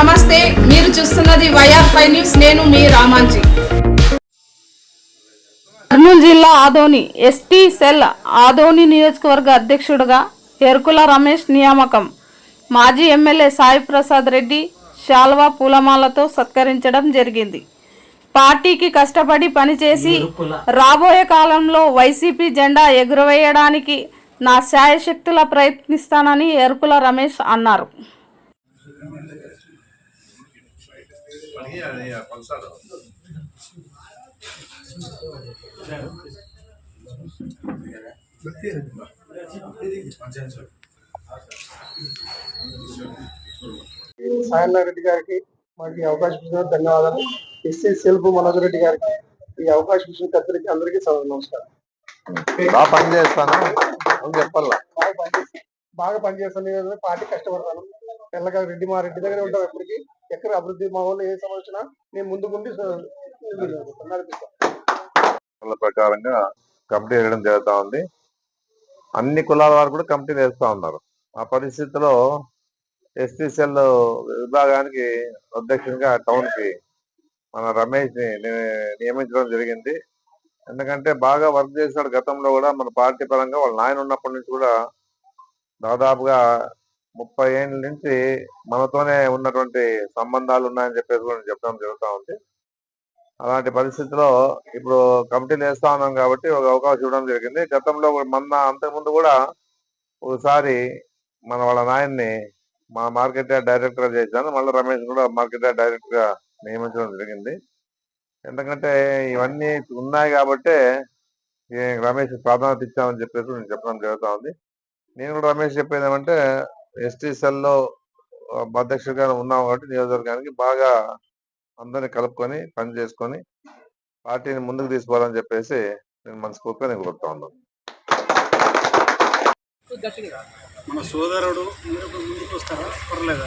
నమస్తే మీరు చూస్తున్నది వైఆర్ ఫైవ్ న్యూస్ నేను మీ రామాంజీ. కర్నూలు జిల్లా ఆదోని ఎస్టీ సెల్ ఆదోని నియోజకవర్గ అధ్యక్షుడిగా ఎరుకుల రమేష్ నియామకం. మాజీ ఎమ్మెల్యే సాయి ప్రసాద్ రెడ్డి శాల్వా పూలమాలతో సత్కరించడం జరిగింది. పార్టీకి కష్టపడి పనిచేసి రాబోయే కాలంలో వైసీపీ జెండా ఎగురవేయడానికి నా శాయశక్తుల ప్రయత్నిస్తానని ఎరుకుల రమేష్ అన్నారు. సాయన్న రెడ్డి గారికి మాకు అవకాశం ఇచ్చినందుకు ధన్యవాదాలు. ఎస్సీ సెల్ఫ్ మనోజ్ రెడ్డి గారికి ఈ అవకాశం ఇచ్చిన అందరికీ అందరికీ నమస్కారం. బాగా పని చేస్తాను. అని చెప్పాల? బాగా పనిచేస్తాను బాగా పనిచేస్తాను పార్టీ కష్టపడతాను. తెల్లగా రెడ్డి మా రెడ్డి దగ్గర ఉంటాం ఎప్పటికీ. ఎక్కడ అభివృద్ధి మా వాళ్ళు ఏ సమస్య నేను ముందుకుండి నడిపిస్తాను ప్రకారంగా కమిటీ వేయడం జరుగుతూ ఉంది. అన్ని కులాల వారు కూడా కంపెనీ వేస్తూ ఉన్నారు. ఆ పరిస్థితిలో ఎస్టీ సెల్ విభాగానికి అధ్యక్షునిగా టౌన్కి మన రమేష్ని నియమించడం జరిగింది. ఎందుకంటే బాగా వర్క్ చేశాడు గతంలో కూడా మన పార్టీ పరంగా. వాళ్ళ నాయన ఉన్నప్పటి నుంచి కూడా దాదాపుగా ముప్పై ఏళ్ళ నుంచి మనతోనే ఉన్నటువంటి సంబంధాలు ఉన్నాయని చెప్పేసి కూడా చెప్పడం జరుగుతూ ఉంది. అలాంటి పరిస్థితిలో ఇప్పుడు కమిటీలు వేస్తా ఉన్నాం కాబట్టి ఒక అవకాశం ఇవ్వడం జరిగింది. గతంలో మొన్న అంతకుముందు కూడా ఒకసారి మన వాళ్ళ నాయన్ని మా మార్కెట్ డైరెక్టర్ చేశాను. మళ్ళీ రమేష్ కూడా మార్కెట్ డైరెక్టర్గా డైరెక్టర్గా నియమించడం జరిగింది. ఎందుకంటే ఇవన్నీ ఉన్నాయి కాబట్టే రమేష్ ప్రాధాన్యత ఇచ్చామని చెప్పేసి నేను చెప్పడం జరుగుతూ ఉంది. నేను కూడా రమేష్ చెప్పేది ఏమంటే ఎస్టీ సెల్లో అధ్యక్షుడిగా ఉన్నాం కాబట్టి నియోజకవర్గానికి బాగా అందరిని కలుపుకొని పని చేసుకొని పార్టీని ముందుకు తీసుకోవాలని చెప్పేసి నేను మనస్ఫూర్తిగా నేను కోరుతా ఉన్నాను. మన సోదరుడు మీరు ముందుకు వస్తారా? పర్లేదా.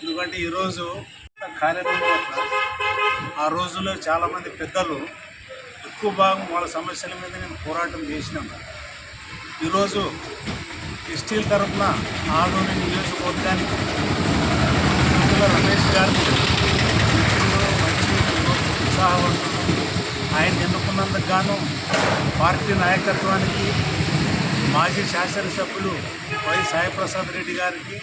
ఎందుకంటే ఈరోజు కార్యక్రమం ఆ రోజుల్లో చాలామంది పెద్దలు ఎక్కువ భాగం వాళ్ళ సమస్యల మీద నేను పోరాటం చేసినాం. ఈరోజు స్టీల్ తరఫున ఆదోని నియోజకవర్గానికి రమేష్ గారిని మంచి ఉత్సాహవంతులు. ఆయన ఎన్నుకున్నందుకు గాను పార్టీ నాయకత్వానికి మాజీ శాసనసభ్యులు వై సాయిప్రసాద్ రెడ్డి గారికి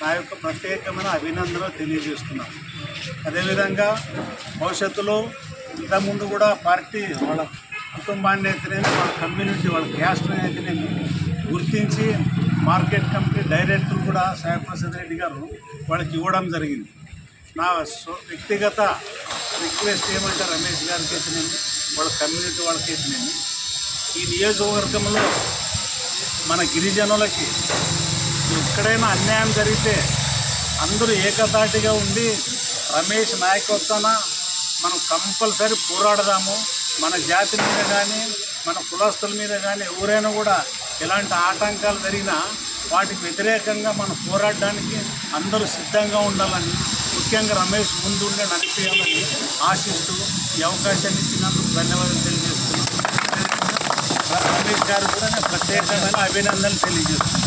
నా యొక్క ప్రత్యేకమైన అభినందనలు తెలియజేస్తున్నాను. అదేవిధంగా భవిష్యత్తులో ఇంతకుముందు కూడా పార్టీ వాళ్ళ కుటుంబాన్ని అయితేనేమి వాళ్ళ కమ్యూనిటీ వాళ్ళ క్యాస్ట్ని అయితేనేమి గుర్తించి మార్కెట్ కమిటీ డైరెక్టర్ కూడా సాయిప్రసాద్ రెడ్డి గారు వాళ్ళకి ఇవ్వడం జరిగింది. నా వ్యక్తిగత రిక్వెస్ట్ ఏమంటే రమేష్ గారికి అయితేనేమి వాళ్ళ కమ్యూనిటీ వాళ్ళకి అయితేనేమి ఈ నియోజకవర్గంలో మన గిరిజనులకి ఎక్కడైనా అన్యాయం జరిగితే అందరూ ఏకతాటిగా ఉండి రమేష్ నాయకత్వాన మనం కంపల్సరీ పోరాడదాము. మన జాతి మీద కానీ మన కులస్తుల మీద కానీ ఎవరైనా కూడా ఎలాంటి ఆటంకాలు జరిగినా వాటికి వ్యతిరేకంగా మనం పోరాడడానికి అందరూ సిద్ధంగా ఉండాలని ముఖ్యంగా రమేష్ ముందుండే నడిపేయాలని ఆశిస్తూ ఈ అవకాశాన్ని ఇచ్చినందుకు ధన్యవాదాలు తెలియజేస్తున్నాను రమేష్ గారు కూడా నేను ప్రత్యేకంగా అభినందనలు తెలియజేస్తున్నాను.